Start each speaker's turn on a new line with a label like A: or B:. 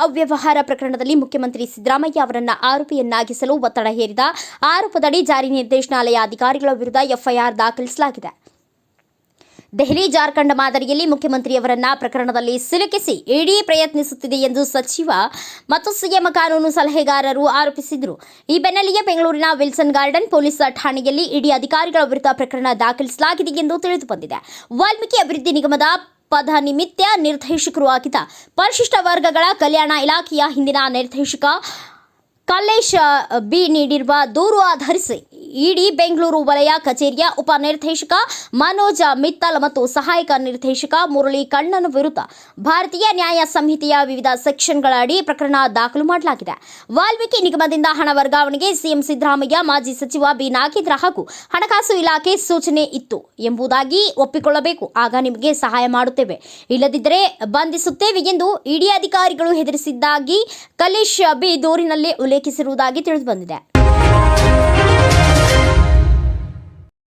A: ಅವ್ಯವಹಾರ ಪ್ರಕರಣದಲ್ಲಿ ಮುಖ್ಯಮಂತ್ರಿ ಸಿದ್ದರಾಮಯ್ಯ ಅವರನ್ನು ಆರೋಪಿಯನ್ನಾಗಿಸಲು ಒತ್ತಡ ಹೇರಿದ ಆರೋಪದಡಿ ಜಾರಿ ನಿರ್ದೇಶನಾಲಯ ಅಧಿಕಾರಿಗಳ ವಿರುದ್ಧ ಎಫ್ಐಆರ್ ದಾಖಲಿಸಲಾಗಿದೆ. ದೆಹಲಿ, ಜಾರ್ಖಂಡ್ ಮಾದರಿಯಲ್ಲಿ ಮುಖ್ಯಮಂತ್ರಿಯವರನ್ನ ಪ್ರಕರಣದಲ್ಲಿ ಸಿಲುಕಿಸಿ ಇಡಿ ಪ್ರಯತ್ನಿಸುತ್ತಿದೆ ಎಂದು ಸಚಿವ ಮತ್ತು ಸಿಎಂ ಕಾನೂನು ಸಲಹೆಗಾರರು ಆರೋಪಿಸಿದರು. ಈ ಬೆನ್ನಲ್ಲಿಯೇ ಬೆಂಗಳೂರಿನ ವಿಲ್ಸನ್ ಗಾರ್ಡನ್ ಪೊಲೀಸ್ ಠಾಣೆಯಲ್ಲಿ ಇಡಿ ಅಧಿಕಾರಿಗಳ ವಿರುದ್ಧ ಪ್ರಕರಣ ದಾಖಲಿಸಲಾಗಿದೆ ಎಂದು ತಿಳಿದುಬಂದಿದೆ. ವಾಲ್ಮೀಕಿ ಅಭಿವೃದ್ಧಿ ನಿಗಮದ ಪದನಿಮಿತ್ಯ ನಿರ್ದೇಶಕರು ಆಗಿದ್ದ ಪರಿಶಿಷ್ಟ ವರ್ಗಗಳ ಕಲ್ಯಾಣ ಇಲಾಖೆಯ ಹಿಂದಿನ ನಿರ್ದೇಶಕ ಕಲ್ಲೇಶ್ ಬಿ ನೀಡಿರುವ ದೂರು ಆಧರಿಸಿ ಇಡಿ ಬೆಂಗಳೂರು ವಲಯ ಕಚೇರಿಯ ಉಪನಿರ್ದೇಶಕ ಮನೋಜ ಮಿತ್ತಲ್ ಮತ್ತು ಸಹಾಯಕ ನಿರ್ದೇಶಕ ಮುರಳಿ ಕಣ್ಣನ್ ವಿರುದ್ಧ ಭಾರತೀಯ ನ್ಯಾಯ ಸಂಹಿತೆಯ ವಿವಿಧ ಸೆಕ್ಷನ್ಗಳ ಅಡಿ ಪ್ರಕರಣ ದಾಖಲು ಮಾಡಲಾಗಿದೆ. ವಾಲ್ಮೀಕಿ ನಿಗಮದಿಂದ ಹಣ ವರ್ಗಾವಣೆಗೆ ಸಿಎಂ ಸಿದ್ದರಾಮಯ್ಯ, ಮಾಜಿ ಸಚಿವ ಬಿ. ನಾಗೇಂದ್ರ ಹಾಗೂ ಹಣಕಾಸು ಇಲಾಖೆ ಸೂಚನೆ ಇತ್ತು. ಎಂಬುದಾಗಿ ಒಪ್ಪಿಕೊಳ್ಳಬೇಕು. ಆಗ ನಿಮಗೆ ಸಹಾಯ ಮಾಡುತ್ತೇವೆ. ಇಲ್ಲದಿದ್ದರೆ ಬಂಧಿಸುತ್ತೇವೆ ಎಂದು ಇಡಿ ಅಧಿಕಾರಿಗಳು ಹೆದರಿಸಿದ್ದಾಗಿ ಕಲೇಶ್ ಬಿ ದೂರಿನಲ್ಲಿ ಉಲ್ಲೇಖಿಸಿರುವುದಾಗಿ ತಿಳಿದುಬಂದಿದೆ.